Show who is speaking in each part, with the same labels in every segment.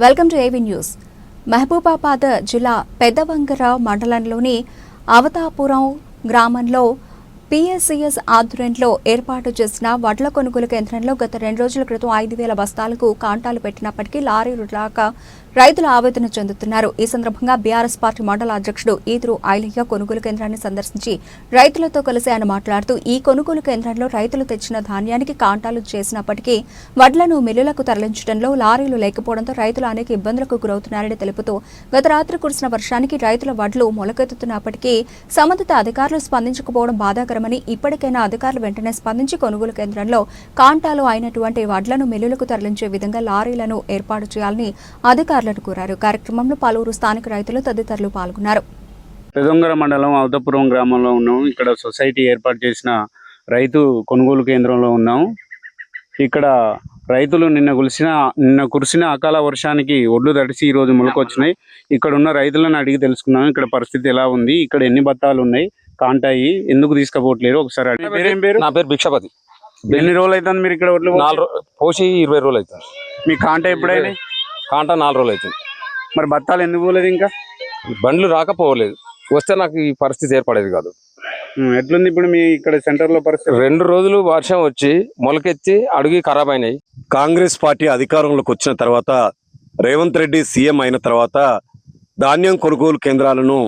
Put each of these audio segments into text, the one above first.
Speaker 1: Welcome to AV news. Mahabubabad జిల్లా పెద్దవంగర మండలంలోని అవతాపురం గ్రామంలో పిఎస్సిఎస్ ఆధ్వర్యంలో ఏర్పాటు చేసిన వడ్ల కొనుగోలు కేంద్రంలో గత రెండు రోజుల క్రితం ఐదు వేల బస్తాలకు కాంటాలు పెట్టినప్పటికీ లారీలు రాక రైతులు ఆవేదన చెందుతున్నారు. ఈ సందర్భంగా బీఆర్ఎస్ పార్టీ మండల అధ్యక్షుడు ఈదురు ఐలయ్య కొనుగోలు కేంద్రాన్ని సందర్శించి రైతులతో కలిసి ఆయన మాట్లాడుతూ ఈ కొనుగోలు కేంద్రంలో రైతులు తెచ్చిన ధాన్యానికి కాంటాలు చేసినప్పటికీ వడ్లను మిల్లులకు తరలించడంలో లారీలు లేకపోవడంతో రైతులు అనేక ఇబ్బందులకు గురవుతున్నారని తెలుపుతూ గత రాత్రి కురిసిన వర్షానికి రైతుల వడ్లు మొలకెత్తుతున్నప్పటికీ సంబంధిత అధికారులు స్పందించకపోవడం బాధాకరమని ఇప్పటికైనా అధికారులు వెంటనే స్పందించి కొనుగోలు కేంద్రంలో కాంటాలు అయినటువంటి వడ్లను మిల్లులకు తరలించే విధంగా లారీలను ఏర్పాటు చేయాలని అధికారులను కోరారు. కార్యక్రమంలో పలువురు స్థానిక రైతులు తదితరులు పాల్గొన్నారు.
Speaker 2: పెదొంగర మండలం అవతపురం గ్రామంలో ఉన్నాం. ఇక్కడ సొసైటీ ఏర్పాటు చేసిన రైతు కొనుగోలు కేంద్రంలో ఉన్నాం. ఇక్కడ రైతులు నిన్న కులిసిన నిన్న కురిసిన అకాల వర్షానికి ఒడ్లు తడిసి ఈ రోజు మొలకొచ్చినాయి. ఇక్కడ ఉన్న రైతులను అడిగి తెలుసుకున్నాం. ఇక్కడ పరిస్థితి ఎలా ఉంది? ఇక్కడ ఎన్ని బత్తాలు ఉన్నాయి? కాంటాయి ఎందుకు తీసుకుపోవట్లేరు? ఒకసారి పేరేం పేరు?
Speaker 3: నా పేరు భిక్షపతి.
Speaker 2: ఎన్ని రోజులు అవుతుంది మీరు ఇక్కడ
Speaker 3: నాలుగు పోసి ఇరవై రోజులు అవుతుంది
Speaker 2: మీ కాంటా ఎప్పుడైనా
Speaker 3: కాంటా నాలుగు రోజులు అవుతుంది
Speaker 2: మరి బత్తాలు ఎందుకు పోలేదు ఇంకా?
Speaker 3: బండ్లు రాకపోలేదు వస్తే నాకు ఈ పరిస్థితి ఏర్పడేది కాదు.
Speaker 2: ఎట్లుంది ఇప్పుడు మీ ఇక్కడ సెంటర్లో పరిస్థితి?
Speaker 3: రెండు రోజులు వర్షం వచ్చి మొలకెత్తి అడుగు ఖరాబ్ అయినాయి
Speaker 4: కాంగ్రెస్ పార్టీ అధికారంలోకి వచ్చిన తర్వాత రేవంత్ రెడ్డి సీఎం అయిన తర్వాత ధాన్యం కొనుగోలు కేంద్రాలను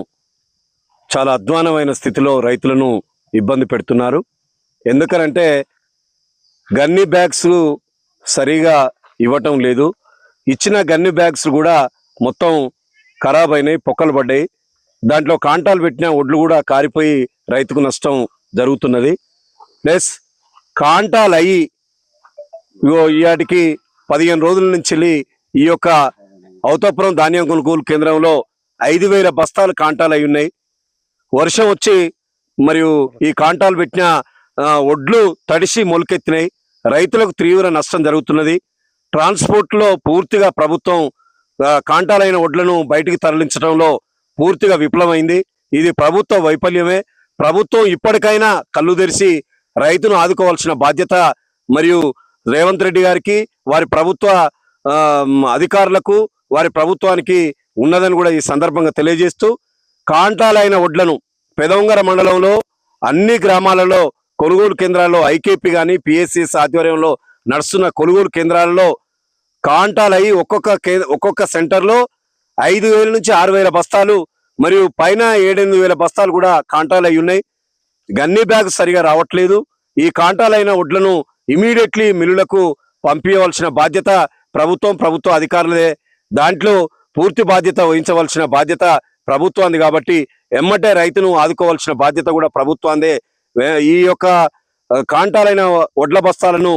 Speaker 4: చాలా అధ్వానమైన స్థితిలో రైతులను ఇబ్బంది పెడుతున్నారు. ఎందుకనంటే గన్ని బ్యాగ్స్ సరిగా ఇవ్వటం లేదు. ఇచ్చిన గన్ని బ్యాగ్స్ కూడా మొత్తం ఖరాబ్ అయినాయి పొక్కలు పడ్డాయి. దాంట్లో కాంటాలు పెట్టిన ఒడ్లు కూడా కారిపోయి రైతుకు నష్టం జరుగుతున్నది. ప్లస్ కాంటాలు అయ్యి ఇగో ఈయాటికి పదిహేను రోజుల నుంచి వెళ్ళి ఈ యొక్క అవతాపురం ధాన్యం కొనుగోలు కేంద్రంలో ఐదు వేల బస్తాలు కాంటాలు అయి ఉన్నాయి వర్షం వచ్చి మరియు ఈ కాంటాలు పెట్టిన ఒడ్లు తడిసి మొలకెత్తినాయి. రైతులకు తీవ్ర నష్టం జరుగుతున్నది. ట్రాన్స్పోర్ట్లో పూర్తిగా ప్రభుత్వం కాంటాలైన ఒడ్లను బయటికి తరలించడంలో పూర్తిగా విఫలమైంది. ఇది ప్రభుత్వ వైఫల్యమే. ప్రభుత్వం ఇప్పటికైనా కళ్ళు తెరిచి రైతును ఆదుకోవాల్సిన బాధ్యత మరియు రేవంత్ రెడ్డి గారికి వారి ప్రభుత్వ అధికారులకు వారి ప్రభుత్వానికి ఉన్నదని కూడా ఈ సందర్భంగా తెలియజేస్తూ కాంటాలైన ఒడ్లను పెదవంగర మండలంలో అన్ని గ్రామాలలో కొనుగోలు కేంద్రాల్లో ఐకేపీ కానీ పిఎస్సిఎస్ ఆధ్వర్యంలో నడుస్తున్న కొనుగోలు కేంద్రాలలో కాంటాలయ్యి ఒక్కొక్క ఒక్కొక్క సెంటర్లో ఐదు వేల నుంచి ఆరు వేల బస్తాలు మరియు పైన ఏడెనిమిది వేల బస్తాలు కూడా కాంటాలు అయి ఉన్నాయి. గన్నీ బ్యాగ్ సరిగా రావట్లేదు. ఈ కాంటాలైన ఒడ్లను ఇమీడియట్లీ మిల్లులకు పంపించవలసిన బాధ్యత ప్రభుత్వం ప్రభుత్వ అధికారులదే. దాంట్లో పూర్తి బాధ్యత వహించవలసిన బాధ్యత ప్రభుత్వాన్ని కాబట్టి ఎమ్మటే రైతును ఆదుకోవాల్సిన బాధ్యత కూడా ప్రభుత్వాందే ఈ యొక్క కాంటాలైన ఒడ్ల బస్తాలను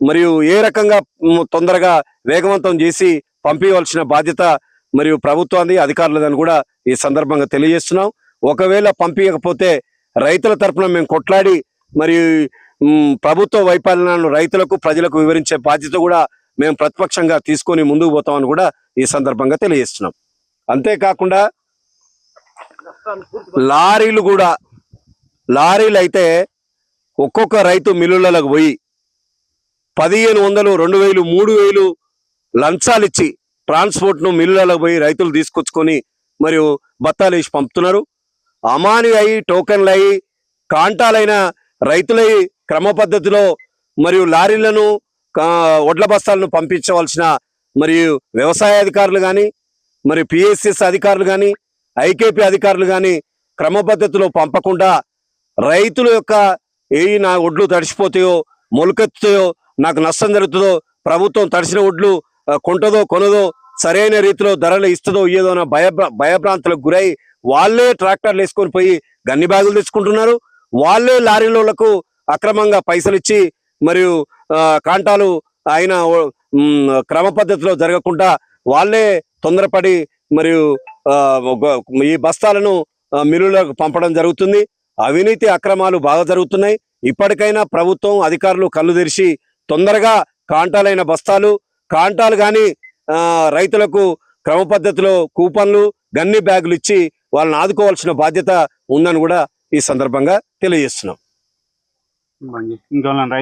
Speaker 4: మరియు ఏ రకంగా తొందరగా వేగవంతం చేసి పంపించవలసిన బాధ్యత మరియు ప్రభుత్వాన్ని అధికారులదని కూడా ఈ సందర్భంగా తెలియజేస్తున్నాం. ఒకవేళ పంపించకపోతే రైతుల తరపున మేము కొట్లాడి మరియు ప్రభుత్వ వైఫల్యాలను రైతులకు ప్రజలకు వివరించే బాధ్యత కూడా మేము ప్రతిపక్షంగా తీసుకొని ముందుకు పోతామని కూడా ఈ సందర్భంగా తెలియజేస్తున్నాం. అంతేకాకుండా లారీలు కూడా లారీలు అయితే ఒక్కొక్క రైతు మిల్లులకు పోయి పదిహేను వందలు రెండు వేలు మూడు వేలు లంచాలు ఇచ్చి ట్రాన్స్పోర్ట్ను మిల్లులకు పోయి రైతులు తీసుకొచ్చుకొని మరియు బత్తాలు వేసి పంపుతున్నారు. అమాని అయి టోకెన్లు అయి కాంటాలైన రైతులై క్రమ పద్ధతిలో మరియు లారీలను వడ్ల బస్తాలను పంపించవలసిన మరియు వ్యవసాయ అధికారులు కానీ మరియు పిఎస్ఎస్ అధికారులు కానీ ఐకేపీ అధికారులు కానీ క్రమపద్ధతిలో పంపకుండా రైతుల యొక్క ఏ నా ఒడ్లు తడిసిపోతాయో మొలకెత్తుతాయో నాకు నష్టం జరుగుతుందో ప్రభుత్వం తడిసిన ఒడ్లు కొంటదో కొనదో సరైన రీతిలో ధరలు ఇస్తుందో ఇయ్యదో అన్న భయ భయభ్రాంతులకు గురై వాళ్ళే ట్రాక్టర్లు వేసుకొని పోయి గన్ని బ్యాగులు తెచ్చుకుంటున్నారు. వాళ్ళే లారీలకు అక్రమంగా పైసలు ఇచ్చి మరియు కాంటాలు ఆయన క్రమ పద్ధతిలో జరగకుండా వాళ్ళే తొందరపడి మరియు ఆ, ఈ బస్తాలను మిల్లులకు పంపడం జరుగుతుంది. అవినీతి అక్రమాలు బాగా జరుగుతున్నాయి. ఇప్పటికైనా ప్రభుత్వం అధికారులు కళ్ళు తెరిచి తొందరగా కాంటాలైన బస్తాలు కాంటాలు కానీ రైతులకు క్రమ పద్ధతిలో కూపన్లు గన్ని బ్యాగులు ఇచ్చి వాళ్ళని ఆదుకోవాల్సిన బాధ్యత ఉందని కూడా ఈ సందర్భంగా తెలియజేస్తున్నాం.
Speaker 2: ఇంకా రైతు